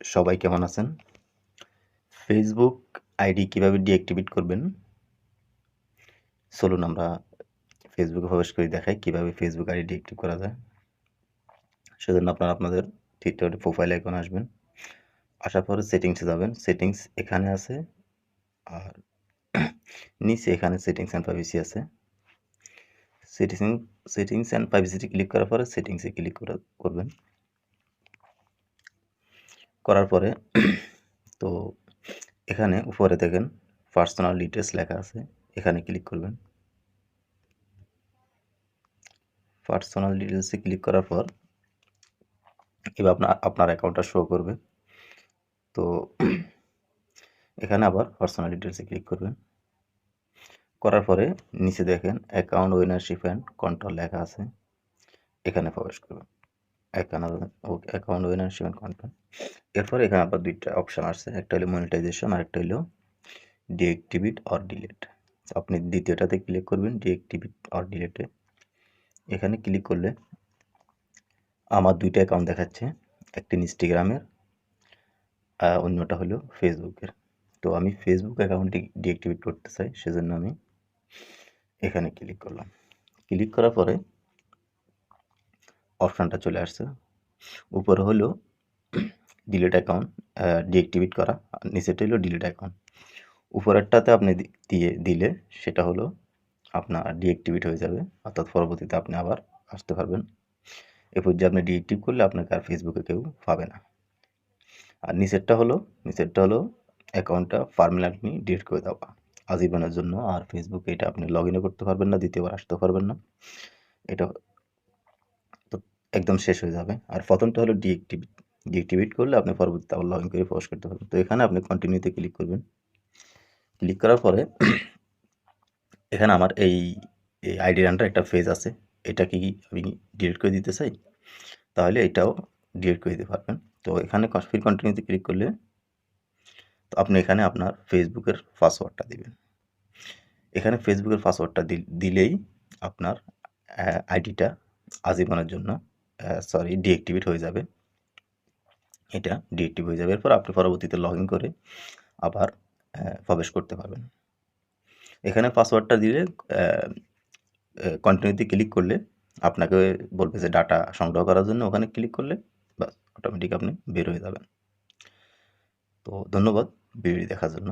সবাই কেমন আছেন? ফেসবুক আইডি কীভাবে ডিঅ্যাক্টিভেট করবেন? চলুন আমরা ফেসবুকে প্রবেশ করে, দেখাই কীভাবে ফেসবুক আইডি ডিঅ্যাক্টিভ করা যায়। সেজন্য আপনারা আপনাদের টুইটার প্রোফাইল আইকন আসবেন। আসার পরে সেটিংসে যাবেন। সেটিংস এখানে আছে, আর নিচে এখানে সেটিংস অ্যান্ড প্রাইভেসি আছে। সেটিংস সেটিংস অ্যান্ড প্রাইভেসিটি ক্লিক করার পরে সেটিংসে ক্লিক করবেন। করার পরে, তো এখানে উপরে দেখেন পার্সোনাল ডিটেলস লেখা আছে। এখানে ক্লিক করবেন। পার্সোনাল ডিটেলসে ক্লিক করার পর, এবার আপনার আপনার অ্যাকাউন্টটা শো করবে। তো এখানে আবার পার্সোনাল ডিটেলসে ক্লিক করবেন। করার পরে নিচে দেখেন অ্যাকাউন্ট ওনারশিপ অ্যান্ড কন্ট্রোল লেখা আছে। এখানে প্রবেশ করবেন অ্যাকাউন্ট ওনারশিপ কন্ট্রোল এরপরে এখানে আবার দুইটা অপশান আসছে, একটা হলো মনিটাইজেশন আর একটা হলো ডিএক্টিভিট অর ডিলেট আপনি দ্বিতীয়টাতে ক্লিক করবেন ডিএক্টিভিট অর ডিলেটে এখানে ক্লিক করলে আমার দুইটা অ্যাকাউন্ট দেখাচ্ছে, একটি ইনস্টাগ্রামের অন্যটা হলো ফেসবুকের। তো আমি ফেসবুক অ্যাকাউন্টটি ডিএক্টিভেট করতে চাই, সেজন্য আমি এখানে ক্লিক করলাম। ক্লিক করার পরে অপশানটা চলে আসছে। উপরে হলো ডিলিট অ্যাকাউন্ট ডিএক্টিভেট করা নিচেটা হলো ডিলিট অ্যাকাউন্ট উপরেরটাতে আপনি দিয়ে দিলে সেটা হলো আপনার ডিএক্টিভেট হয়ে যাবে, অর্থাৎ পরবর্তীতে আপনি আবার আসতে পারবেন। এরপর যে আপনি ডিএক্টিভ করলে আপনাকে আর ফেসবুকে কেউ পাবে না। আর নিচেরটা হলো নিচেরটা হলো অ্যাকাউন্টটা পারমানেন্টলি ডিলিট করে দেওয়া। আজীবনের জন্য আর ফেসবুকে এটা আপনি লগ ইনও করতে পারবেন না, দ্বিতীয়বার আসতে পারবেন না। এটা একদম শেষ হয়ে যাবে। আর প্রথমটা হলো ডিএক্টিভেট ডিএক্টিভেট করলে আপনি পরবর্তীতে আবার লগ ইন করে প্রবেশ করতে পারবেন। তো এখানে আপনি কন্টিনিউতে ক্লিক করবেন। ক্লিক করার পরে এখানে আমার এই এই আইডি রানটার একটা ফেজ আছে। এটা কি আমি ডিলিট করে দিতে চাই? তাহলে এটাও ডিলিট করে দিতে পারবেন। তো এখানে ফির কন্টিনিউতে ক্লিক করলে তো আপনি এখানে আপনার ফেসবুকের পাসওয়ার্ডটা দিবেন। এখানে ফেসবুকের পাসওয়ার্ডটা দিলেই আপনার আইডিটা আজীবনের জন্য সরি ডিঅ্যাক্টিভেট হয়ে যাবে। এটা ডিএক্টিভ হয়ে যাবে। এরপর আপনি পরবর্তীতে লগ করে আবার প্রবেশ করতে পারবেন। এখানে পাসওয়ার্ডটা দিলে কন্টিনিউতে ক্লিক করলে আপনাকে বলবে যে ডাটা সংগ্রহ করার জন্য ওখানে ক্লিক করলে বাস অটোমেটিক আপনি বের হয়ে যাবেন। তো ধন্যবাদ ভিডিও দেখার জন্য।